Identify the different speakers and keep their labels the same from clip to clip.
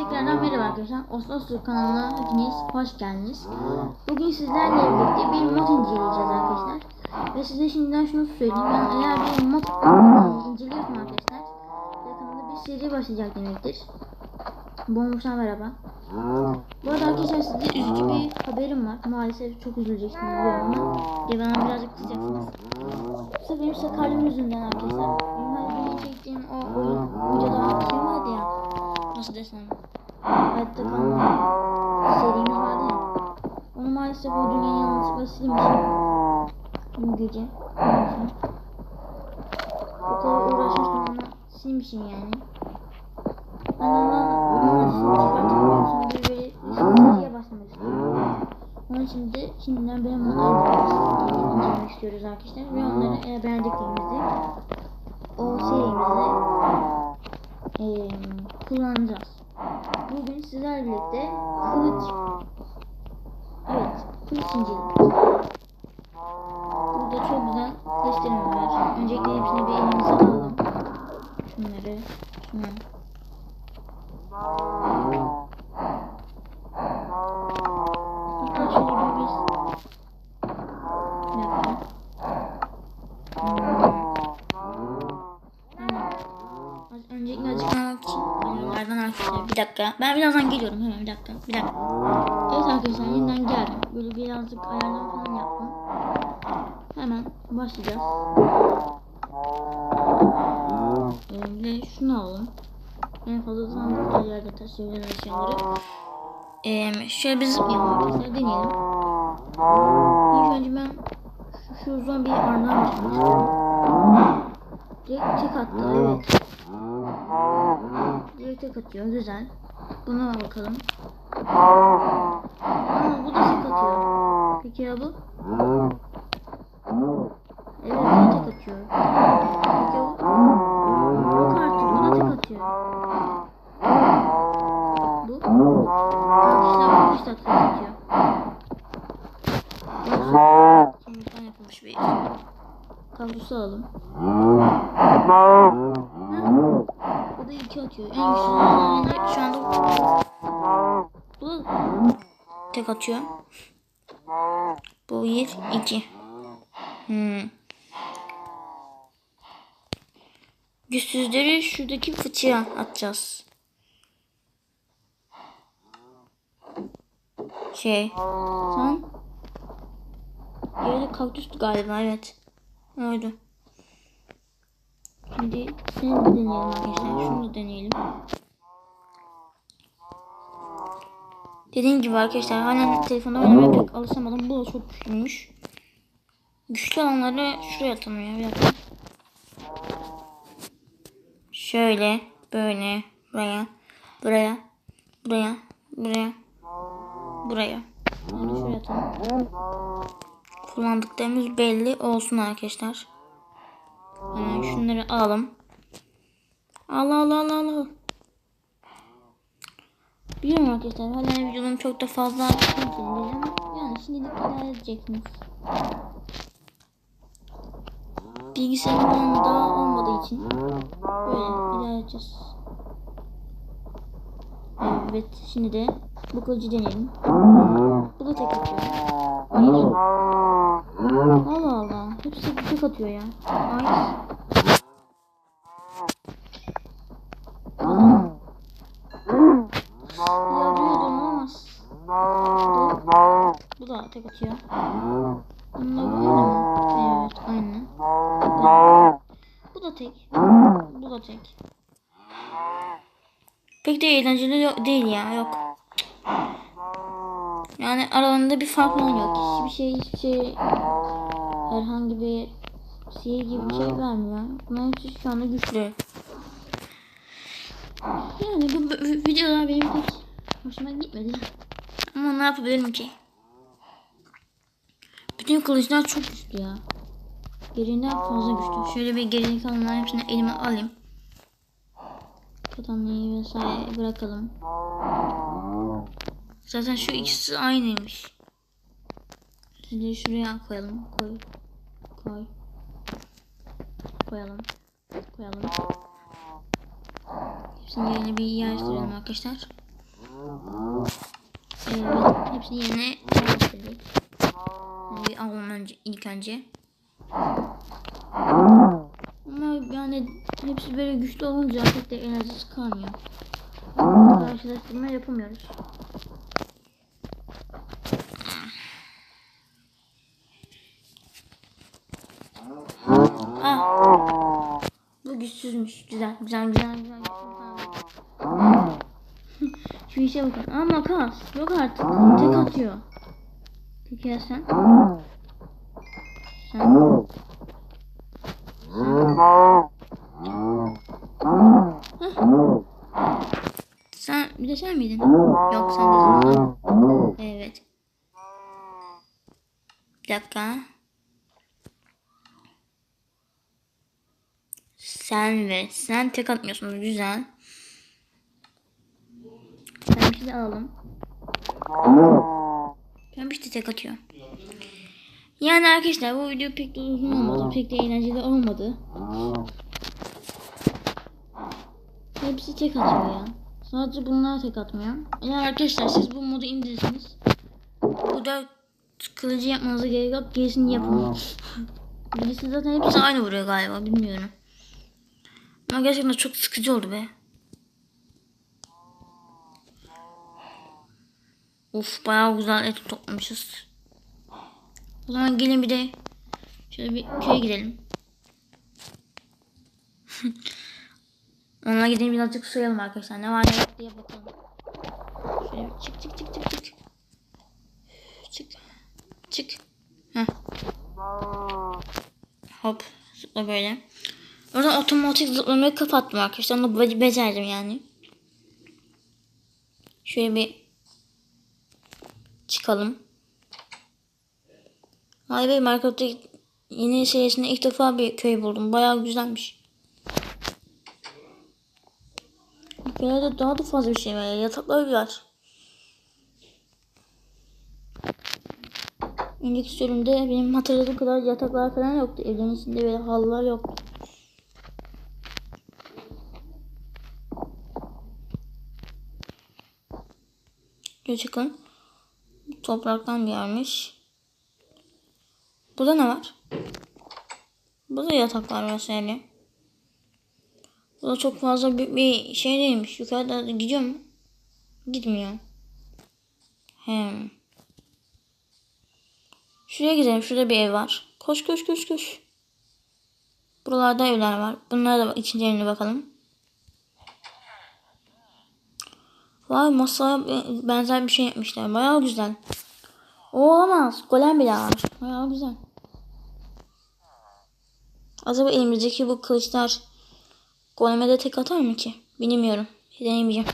Speaker 1: tekrardan merhaba arkadaşlar. Oslo kanalına hepiniz hoş geldiniz. Bugün sizlerle birlikte bir mod inceleyeceğiz arkadaşlar. Ve size şimdiden şunu söyleyeyim. Ben eğer bir mod inceliyorsam arkadaşlar yakında bir seri başlayacak demektir. Bombuştan merhaba. Bu arada arkadaşlar size üzücü bir haberim var. Maalesef çok üzüleceksiniz biliyorum ama bana birazcık kızacaksınız. Bu benim sakarlığım yüzünden arkadaşlar. Benim çektiğim o oyun videoda. Nasıl desem. Hayatta kalma serimiz vardı ya. Onu maalesef o dünyanın yanlışlıkla silmişim. Bu gece. O kadar uğraşmıştım ama silmişim yani. Ben ondan istiyorum. Onun için de şimdiden benim modlarımı incelemek istiyoruz arkadaşlar. Ve onları eğer beğendiklerimizde o serimizde eee kullanacağız. Bugün sizlerle birlikte kılıç Evet, kılıç inceledik. Burada çok güzel kılıçlarım var. Öncelikle hepsini bir elimize alalım. Şunları, şunları. Hatta şöyle bir biz... Bir dakika. Az öncelikle açıklamak için oyunlardan arkadaşlar bir dakika. Ben birazdan geliyorum hemen bir dakika. Bir dakika. Evet arkadaşlar yeniden geldim. Böyle birazcık ayarlar falan yaptım. Hemen başlayacağız. De şunu alalım. En fazla sandıkta yerde taşıyacağız eşyaları. Ee, şöyle bir zıplayalım arkadaşlar deneyelim. İlk önce ben şu, şu zombiyi ardından istiyorum. Direkt tek attı evet. Direkt tek atıyor güzel. Buna bakalım. Ama bu da tek atıyor. Peki ya bu? Evet bu da tek atıyor. Peki ya bu? Yok artık bu da tek atıyor. Bu? Arkadaşlar bu işte tek atıyor. Kemikten yapılmış bir kavrası alalım. Ha? Bu da iki atıyor. En güçlü tek atıyor. Bu bir, iki. Hmm. Güçsüzleri şuradaki fıçıya atacağız. Şey. Sen? Yerde kaktüstü galiba evet. Öyle. Şimdi seni de deneyelim arkadaşlar. Şunu da deneyelim. Dediğim gibi arkadaşlar halen telefonda oynamaya pek alışamadım. Bu da çok güçlüymüş. Güçlü olanları şuraya atalım ya bir dakika. Şöyle, böyle, buraya, buraya, buraya, buraya, buraya. Onu şuraya atalım. Kullandıklarımız belli olsun arkadaşlar. Hemen şunları alalım. Al al al al al. Biliyorum arkadaşlar hala videolarım çok da fazla ama yani şimdilik idare edeceksiniz. Bilgisayarım daha olmadığı için böyle idare edeceğiz. Evet şimdi de bu kılıcı deneyelim. Bu da tek atıyor. Hayır. Allah Allah. Hepsi tek atıyor ya. Ay. Yarıyor olmaz. Bu, bu da tek atıyor. Bununla bu aynı mı? Evet aynı. Bu da, tek. Bu da tek. Pek de eğlenceli yok- değil ya yok. Yani aralarında bir fark falan yok. Hiçbir şey hiçbir şey herhangi bir sihir gibi bir şey vermiyor. Bunların hepsi şu anda güçlü. Yani bu, bu videolar benim pek hoşuma gitmedi. Ama ne yapabilirim ki? Bütün kılıçlar çok güçlü ya. Gerinden fazla güçlü. Şöyle bir geride kalanların hepsini elime alayım. Katanayı vesaire bırakalım. Zaten şu ikisi aynıymış. Şimdi şuraya koyalım. Koy. Koy. Koyalım. Koyalım. Hepsini yerine bir yerleştirelim arkadaşlar. Evet, hepsini yerine yerleştirdik. Bir alalım önce, ilk önce. Ama yani hepsi böyle güçlü olunca pek de enerjisi kalmıyor. Karşılaştırma yapamıyoruz. Ah. Bu güçsüzmüş. Güzel, güzel, güzel, güzel. güzel. Şu işe bakın. Aa makas. Yok artık. Tek atıyor. Peki sen? Sen? Sen bir de sen miydin? Yok sen değilsin. Evet. Bir dakika. Sen ve sen tek atmıyorsun. Güzel. Pembiş de alalım. Pembiş de tek atıyor. Yani arkadaşlar bu video pek de uzun olmadı. Pek de eğlenceli olmadı. Hepsi tek atıyor ya. Sadece bunlar tek atmıyor. Eğer arkadaşlar siz bu modu indirirsiniz. Burada kılıcı yapmanıza gerek yok. Gerisini yapın. Birisi zaten hepsi aynı vuruyor galiba. Bilmiyorum. Ama gerçekten çok sıkıcı oldu be. Of bayağı güzel et toplamışız. O zaman gelin bir de şöyle bir köye gidelim. Onunla gidelim birazcık soyalım arkadaşlar. Ne var ne yok diye bakalım. Şöyle bir çık çık çık çık çık. Çık. Çık. Heh. Hop. Zıpla böyle. Oradan otomatik zıplamayı kapattım arkadaşlar. Onu be- becerdim yani. Şöyle bir çıkalım. Vay be Minecraft'ta yeni serisinde ilk defa bir köy buldum. Bayağı güzelmiş. Köylerde daha da fazla bir şey var. Yataklar var. Önceki sürümde benim hatırladığım kadar yataklar falan yoktu. Evlerin içinde böyle halılar yoktu. Gerçekten topraktan bir yermiş. Burada ne var? Burada yataklar vesaire. Burada çok fazla büyük bir şey değilmiş. Yukarıda gidiyor mu? Gitmiyor. Hem. Şuraya gidelim. Şurada bir ev var. Koş koş koş koş. Buralarda evler var. Bunlara da içlerine bakalım. Vay masaya benzer bir şey yapmışlar. Bayağı güzel. O olamaz. Golem bile var. Bayağı güzel. Acaba elimizdeki bu kılıçlar goleme de tek atar mı ki? Bilmiyorum. Denemeyeceğim.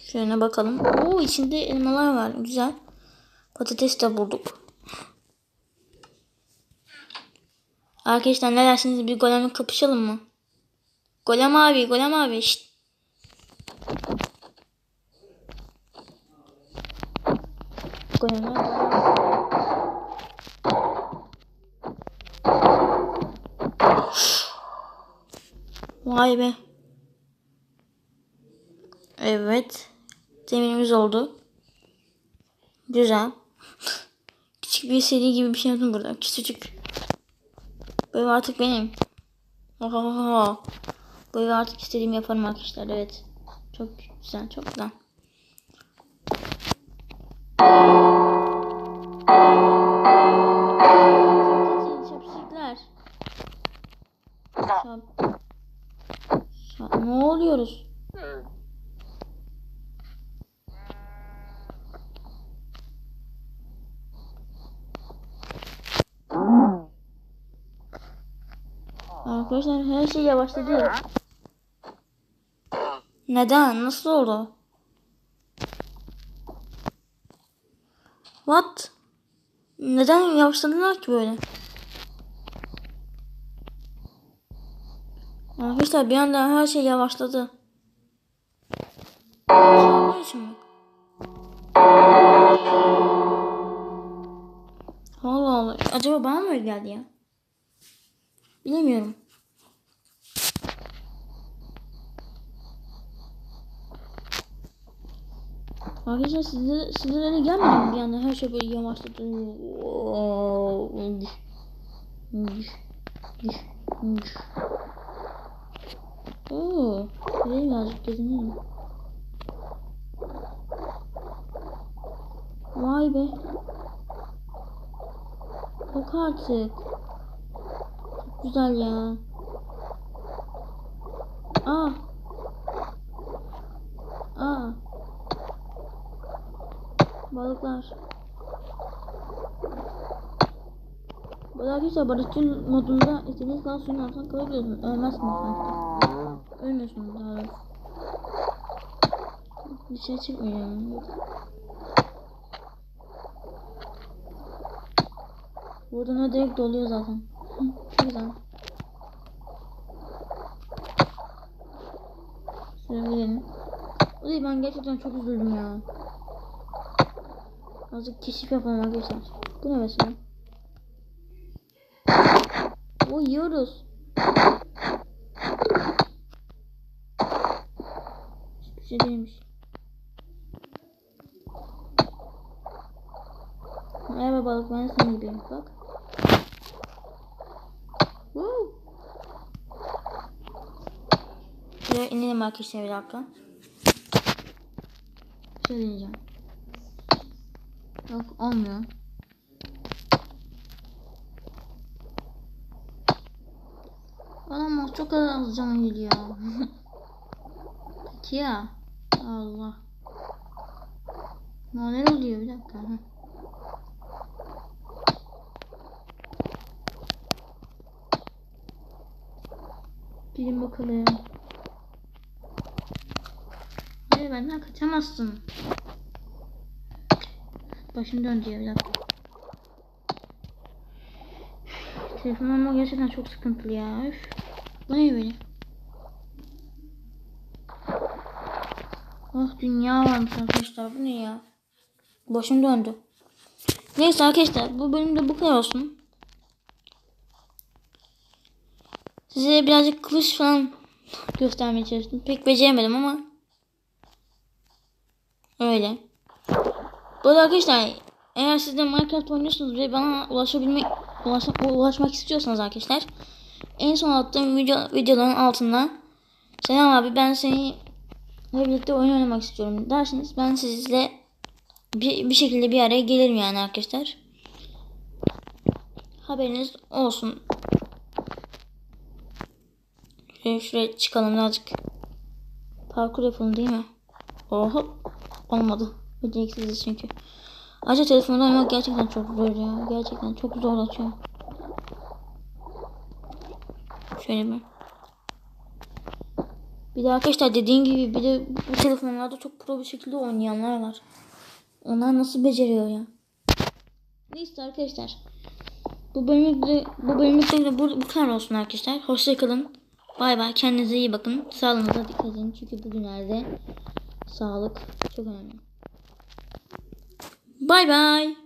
Speaker 1: Şöyle bakalım. Oo içinde elmalar var. Güzel. Patates de bulduk. Arkadaşlar ne dersiniz? Bir golemle kapışalım mı? Golem abi, golem abi. Şşt. Golem abi. Vay be. Evet. Zeminimiz oldu. Güzel. Küçük bir seri gibi bir şey yaptım burada. Küçücük. Ev artık benim. Oha. Bu evi artık istediğimi yaparım arkadaşlar. Evet. Çok güzel. Çok güzel. Ne oluyoruz? Arkadaşlar her şey yavaşladı. Neden? Nasıl oldu? What? Neden yavaşladılar ki böyle? Arkadaşlar bir anda her şey yavaşladı. Allah Allah. Acaba bana mı öyle geldi ya? Bilemiyorum. Arkadaşlar sizde, öyle gelmedi mi bir anda her şey böyle yavaşladı. Oo, güzel birazcık gezinelim. Vay be. Yok artık. Çok güzel ya. Aa. Aa. Balıklar. Bu da arkadaşlar barışçı modunda istediğiniz kadar suyun altına kalabiliyorsunuz. Ölmezsiniz hatta. Ölmüyorsunuz daha doğrusu. Dışarı çıkmıyorum. Buradan o direkt doluyor zaten. Çok güzel. Şöyle gidelim. Ulan ben gerçekten çok üzüldüm ya. Azıcık keşif yapalım arkadaşlar. Bu ne mesela? O yiyoruz. Hiçbir şey değilmiş. Merhaba balık ben de senin gibiyim bak. Woo. Şuraya inelim arkadaşlar bir dakika. Şey deneyeceğim. Yok olmuyor. Olamaz çok az canım geliyor. Peki ya. Allah. Neler oluyor bir dakika. Heh. Bilin bakalım. Hayır benden kaçamazsın. Başım döndü ya bir dakika. Ama gerçekten çok sıkıntılı ya. Üf. Bu ne böyle? Oh dünya varmış arkadaşlar. Bu ne ya? Başım döndü. Neyse arkadaşlar bu bölümde bu kadar olsun. Size birazcık kılıç falan göstermeye çalıştım. Pek beceremedim ama. Öyle. Bu arada arkadaşlar eğer siz de Minecraft oynuyorsunuz ve bana ulaşabilmek ulaş, ulaşmak istiyorsanız arkadaşlar en son attığım video, videoların altında Selam abi ben seni birlikte oyun oynamak istiyorum derseniz ben sizle bir, bir şekilde bir araya gelirim yani arkadaşlar. Haberiniz olsun. Şuraya, şuraya çıkalım birazcık. Parkur yapalım değil mi? Oho. Olmadı. Beceriksiziz çünkü. Ayrıca telefonda oynamak gerçekten çok zor ya. Gerçekten çok zorlatıyor. Şöyle bir. Bir de arkadaşlar dediğim gibi bir de bu telefonlarda çok pro bir şekilde oynayanlar var. Onlar nasıl beceriyor ya? Neyse arkadaşlar. Bu bölümde bu bölümde de bu, bu kadar olsun arkadaşlar. Hoşçakalın. Bay bay. Kendinize iyi bakın. Sağlığınıza dikkat edin. Çünkü bugünlerde sağlık çok önemli. Bay bay.